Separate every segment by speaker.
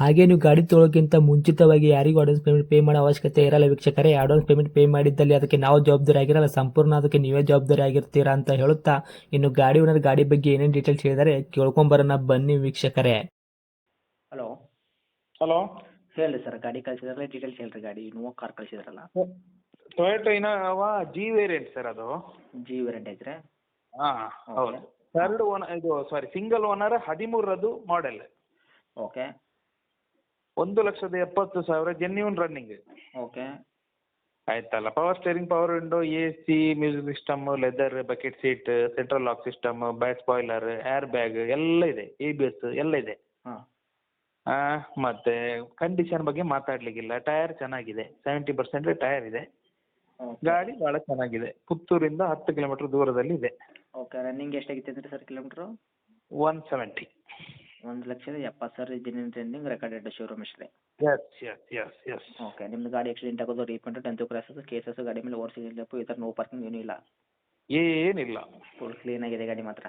Speaker 1: ಹಾಗೆ ನೀವು ಗಾಡಿ ತೊಳೋಕ್ಕಿಂತ ಮುಂಚಿತವಾಗಿ ಯಾರಿಗೂ ಅಡ್ವಾನ್ಸ್ ಪೇಮೆಂಟ್ ಪೇ ಮಾಡೋ ಅವಶ್ಯಕತೆ ಇರಲ್ಲ ವೀಕ್ಷಕರೇ. ಅಡ್ವಾನ್ಸ್ ಪೇಮೆಂಟ್ ಪೇ ಮಾಡಿದ್ದಲ್ಲಿ ಅದಕ್ಕೆ ನಾವು ಜವಾಬ್ದಾರಿ ಆಗಿರಲ್ಲ. ಸಂಪೂರ್ಣ ಅದಕ್ಕೆ ನೀವೇ ಜವಾಬ್ದಾರಿ ಆಗಿರ್ತೀರಾ ಅಂತ ಹೇಳುತ್ತಾ ಇನ್ನು ಗಾಡಿ ಓನರ್ ಗಾಡಿ ಬಗ್ಗೆ ಏನೇನು ಡೀಟೇಲ್ಸ್ ಹೇಳಿದರೆ ಕೇಳ್ಕೊಂಬರೋಣ ಬನ್ನಿ ವೀಕ್ಷಕರೇ.
Speaker 2: ಹಲೋ
Speaker 3: ಹಲೋ
Speaker 2: ಹೇಳಿ ಸರ್ ಗಾಡಿ ಕಳಿಸಿದ್ರಲ್ಲ ಡೀಟೇಲ್ಸ್ ಹೇಳ್ರಿ ಗಾಡಿ Innova car ಕಳಿಸಿದ್ರಲ್ಲ.
Speaker 3: Toyota Innova G variant sir ಅದು.
Speaker 2: ಜಿ ವೇರಿಯಂಟ್ ಐತ್ರಿ?
Speaker 3: ಹಾಂ ಹೌದು. ಥರ್ಡ್ ಓನರ್ ಇದು ಸಾರಿ ಸಿಂಗಲ್ ಓನರ್ ಹದಿಮೂರದು ಮಾಡೆಲ್
Speaker 2: ಓಕೆ
Speaker 3: ಒಂದು ಲಕ್ಷದ ಎಪ್ಪತ್ತು ಸಾವಿರ ಜೆನ್ಯೂನ್ ರನ್ನಿಂಗ್
Speaker 2: ಓಕೆ
Speaker 3: ಆಯ್ತಲ್ಲ power steering power window A C music system leather bucket seat central lock system back spoiler air bag ಎಲ್ಲ ಇದೆ ಎ ಬಿ ಎಸ್ ಎಲ್ಲ ಇದೆ.
Speaker 2: ಹಾಂ.
Speaker 3: ಮತ್ತೆ ಕಂಡೀಷನ್ ಬಗ್ಗೆ ಮಾತಾಡ್ಲಿಕ್ಕಿಲ್ಲ ಟೈರ್ ಚೆನ್ನಾಗಿದೆ ಸೆವೆಂಟಿ ಪರ್ಸೆಂಟ್ ಟೈರ್ ಇದೆ. ಗಾಡಿ ಭಾಳ ಚೆನ್ನಾಗಿದೆ ಪುತ್ತೂರಿಂದ ಹತ್ತು ಕಿಲೋಮೀಟರ್ ದೂರದಲ್ಲಿ ಇದೆ.
Speaker 2: ಓಕೆ ರನ್ನಿಂಗ್ ಎಷ್ಟಾಗಿತ್ತು ಸರ್ ಕಿಲೋಮೀಟರ್
Speaker 3: ಒನ್ ಸೆವೆಂಟಿ
Speaker 2: ಒಂದು ಲಕ್ಷದ ಎಪ್ಪತ್ತು ಸಾವಿರ ಜೆನ್ಯೂನ್ ಟ್ರೆಂಡಿಂಗ್ ರೆಕಾರ್ಡೆಡ್ ಶೋರೂಮ್ ಇಷ್ಟೇ
Speaker 3: yes yes yes yes
Speaker 2: okay ನಿಮ್ದು ಗಾಡಿ ಆಕ್ಸಿಡೆಂಟ್ ಆಗೋದು ರೀಪೆಂಟ್ ಟೆಂತು ಕ್ರಾಸಸ್ ಕೇಸಸ್ ಗಾಡಿ ಮೇಲೆ ಓಡಿಸಿದ್ದು ಈ ಥರ ನೋ ಪಾರ್ಕಿಂಗ್ ಏನೂ ಇಲ್ಲ.
Speaker 3: ಏನಿಲ್ಲ.
Speaker 2: ಫುಲ್ ಕ್ಲೀನ್ ಆಗಿದೆ ಗಾಡಿ ಮಾತ್ರ.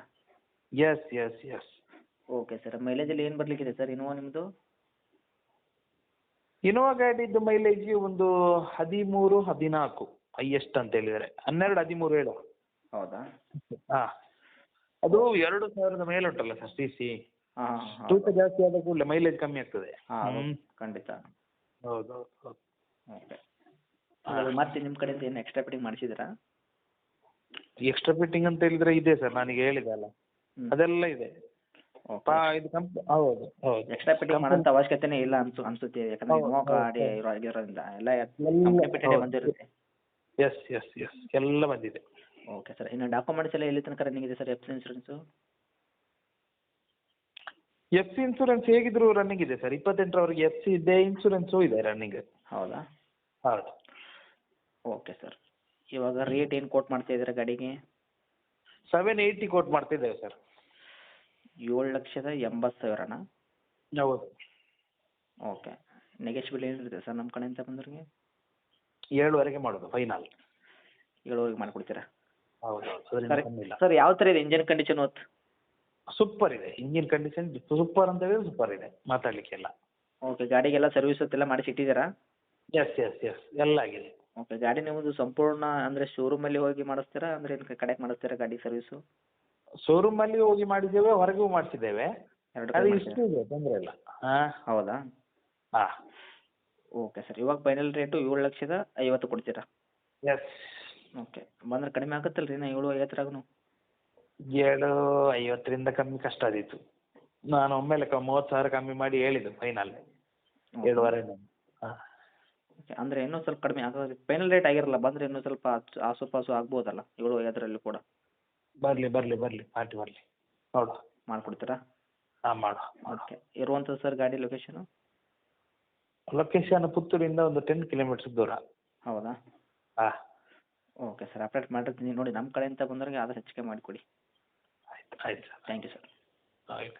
Speaker 3: Yes yes yes
Speaker 2: okay sir mileage ಅಲ್ಲಿ ಏನು ಬರಲಿಕ್ಕಿದೆ ಸರ್ ಇನೋವಾ ನಿಮ್ಮದು
Speaker 3: ಇನೋವಾ ಗಾಡಿದ್ದು ಮೈಲೇಜ್ ಒಂದು ಹದಿಮೂರು ಹದಿನಾಲ್ಕು ಹೈಯೆಸ್ಟ್ ಅಂತ ಹೇಳಿದರೆ ಹನ್ನೆರಡು ಹದಿಮೂರು ಹೇಳು.
Speaker 2: ಹೌದಾ?
Speaker 3: ಹಾಂ. ಅದು ಎರಡು ಸಾವಿರದ ಮೇಲೆ ಉಂಟಲ್ಲ ಸರ್ ಸಿ ಸಿ ತೂಕ ಜಾಸ್ತಿ ಆದ ಕೂಡಲೇ ಮೈಲೇಜ್ ಕಮ್ಮಿ ಆಗ್ತದೆ.
Speaker 2: ಹಾಂ ಖಂಡಿತ.
Speaker 3: ಹೌದು ಹೌದು.
Speaker 2: ಓಕೆ ಮತ್ತೆ ನಿಮ್ಮ ಕಡೆಯಿಂದ ಏನು ಎಕ್ಸ್ಟ್ರಾ ಫಿಟ್ಟಿಂಗ್ ಮಾಡಿಸಿದ್ದೀರಾ?
Speaker 3: ಎಕ್ಸ್ಟ್ರಾ ಫಿಟ್ಟಿಂಗ್ ಅಂತ ಹೇಳಿದ್ರೆ ಇದೆ ಸರ್ ನನಗೆ ಹೇಳಿದೆ ಅಲ್ಲ. ಅದೆಲ್ಲ ಇದೆ. ಪಾ ಇದು ಕಂಪ್ ಹೌದು ಹೌದು.
Speaker 2: ಎಕ್ಸ್ಟ್ರಾ ಫಿಟ್ಟಿಂಗ್ ಮಾಡೋಂಥ ಅವಶ್ಯಕತೆನೇ ಇಲ್ಲ ಅನ್ಸು ಅನ್ಸುತ್ತೆ ಯಾಕಂದ್ರೆ
Speaker 3: ಮೋಕ
Speaker 2: ಇನೋವಾ ಗಾಡಿ
Speaker 3: ಹೌದು.
Speaker 2: ಇರೋ ಆಗಿರೋದ್ರಿಂದ. ಎಲ್ಲ
Speaker 3: ಹೌದು.
Speaker 2: ಬಂದಿರುತ್ತೆ.
Speaker 3: ಎಸ್ ಎಸ್ ಎಸ್ ಎಲ್ಲ ಬಂದಿದೆ.
Speaker 2: Okay sir. ಇನ್ನು ಡಾಕ್ಯುಮೆಂಟ್ಸ್ ಎಲ್ಲ ಎಲ್ಲಿ ತನಕ ರನ್ನಿಂಗ್ ಇದೆ sir F insurance
Speaker 3: F insurance ಹೇಗಿದ್ರು ರನ್ನಿಂಗ್ ಇದೆ ಸರ್ ಇಪ್ಪತ್ತೆಂಟರವರೆಗೆ ಎಫ್ ಸಿ ಇದೆ ಇನ್ಸೂರೆನ್ಸು ಇದೆ ರನ್ನಿಂಗ್
Speaker 2: ಹೌದಾ?
Speaker 3: ಹೌದು.
Speaker 2: ಓಕೆ ಸರ್ ಇವಾಗ ರೇಟ್ ಏನು ಕೋಟ್ ಮಾಡ್ತಾ ಇದ್ದೀರಾ ಗಾಡಿಗೆ?
Speaker 3: ಸೆವೆನ್ ಏಯ್ಟಿ ಕೋಟ್ ಮಾಡ್ತಿದ್ದೇವೆ ಸರ್
Speaker 2: ಏಳು ಲಕ್ಷದ ಎಂಬತ್ತು ಸಾವಿರನಾ?
Speaker 3: ಹೌದು.
Speaker 2: ಓಕೆ ನೆಗೆಶ್ಬಿಲ್ ಏನಿರುತ್ತೆ ಸರ್ ನಮ್ಮ ಕಡೆಯಿಂದ ಬಂದವ್ರಿಗೆ?
Speaker 3: ಏಳುವರೆಗೆ ಮಾಡೋದು ಫೈನಲ್
Speaker 2: ಏಳುವರೆಗೆ ಮಾಡಿಕೊಡ್ತೀರಾ?
Speaker 3: ಹೌದು
Speaker 2: ಸರ್ ಯಾವ ಥರ ಇದೆ ಇಂಜನ್ ಕಂಡೀಷನ್ ಹೊತ್ತು?
Speaker 3: ಸೂಪರ್ ಇದೆ. ಇಂಜಿನ್ ಕಂಡೀಷನ್ ಸೂಪರ್ ಅಂತ ಹೇಳಿದ್ರೆ ಸೂಪರ್ ಇದೆ ಮಾತಾಡ್ಲಿಕ್ಕೆಲ್ಲ.
Speaker 2: ಓಕೆ ಗಾಡಿಗೆಲ್ಲ ಸರ್ವಿಸ್ ಎಲ್ಲ ಮಾಡಿಸಿ ಇಟ್ಟಿದ್ದೀರಾ
Speaker 3: ಎಸ್ ಎಸ್ ಎಸ್ ಎಲ್ಲ ಆಗಿದೆ.
Speaker 2: ಓಕೆ ಗಾಡಿ ನಿಮ್ಮದು ಸಂಪೂರ್ಣ ಅಂದರೆ ಶೋರೂಮಲ್ಲಿ ಹೋಗಿ ಮಾಡಿಸ್ತೀರಾ? ಅಂದರೆ ಇಲ್ಲಿ ಕಡೆಗೆ ಮಾಡಿಸ್ತೀರಾ ಗಾಡಿ ಸರ್ವಿಸು
Speaker 3: ಶೋರೂಮ್ ಅಲ್ಲಿ ಹೋಗಿ ಮಾಡಿದ್ದೇವೆ ಹೊರಗೂ ಮಾಡಿಸಿದ್ದೇವೆ. ಅದು ಇಷ್ಟು ಇದೆ ತೊಂದರೆ ಇಲ್ಲ. ಹಾಂ?
Speaker 2: ಹೌದಾ?
Speaker 3: ಹಾಂ.
Speaker 2: ಓಕೆ ಸರ್ ಇವಾಗ ಫೈನಲ್ ರೇಟು ಏಳು ಲಕ್ಷದ ಐವತ್ತು ಕೊಡ್ತೀರಾ?
Speaker 3: ಎಸ್
Speaker 2: ಓಕೆ ಬಂದ್ರೆ ಕಡಿಮೆ ಆಗುತ್ತಲ್ಲ ರೀ ನಾ ಏಳು ಐವತ್ತರಾಗೂ
Speaker 3: ಏಳು ಐವತ್ತರಿಂದ ಕಮ್ಮಿ ಕಷ್ಟ ಆದೀತು. ನಾನು ಒಮ್ಮೆಲೆ ಕ ಮೂವತ್ತು ಸಾವಿರ ಕಮ್ಮಿ ಮಾಡಿ ಹೇಳಿದ್ದು ಫೈನಲ್ ಏಳುವರೆ ಹಾಂ.
Speaker 2: ಓಕೆ ಅಂದರೆ ಇನ್ನೂ ಸ್ವಲ್ಪ ಕಡಿಮೆ ಆಗೋದು ಫೈನಲ್ ರೇಟ್ ಆಗಿರಲ್ಲ ಬಂದ್ರೆ ಇನ್ನೂ ಸ್ವಲ್ಪ ಆಚು- ಆಸುಪಾಸು ಆಗ್ಬೋದಲ್ಲ ಏಳು ಐದರಲ್ಲಿ ಕೂಡ?
Speaker 3: ಬರಲಿ ಬರಲಿ ಬರಲಿ ಪಾರ್ಟಿ ಬರಲಿ. ನೋಡು.
Speaker 2: ಮಾಡಿಕೊಡ್ತೀರಾ?
Speaker 3: ಹಾಂ ಮಾಡುವ ಮಾಡುವ
Speaker 2: ಓಕೆ ಇರುವಂಥದ್ದು ಸರ್ ಗಾಡಿ ಲೊಕೇಶನು
Speaker 3: ಲೊಕೇಶನ್ ಪುತ್ತೂರಿಂದ ಒಂದು ಟೆನ್ ಕಿಲೋಮೀಟರ್ಸ್ ದೂರ.
Speaker 2: ಹೌದಾ?
Speaker 3: ಹಾಂ.
Speaker 2: ಓಕೆ ಸರ್ ಅಪ್ಡೇಟ್ ಮಾಡಿರ್ತೀನಿ. ನೋಡಿ ನಮ್ಮ ಕಡೆಯಿಂದ ಬಂದವ್ರಿಗೆ ಆದಷ್ಟು ಹೆಚ್ಚಿಗೆ ಮಾಡಿಕೊಡಿ.
Speaker 3: ಆಯ್ತು ಆಯ್ತು ಸರ್
Speaker 2: ಥ್ಯಾಂಕ್ ಯು ಸರ್
Speaker 3: ಆಯ್ತು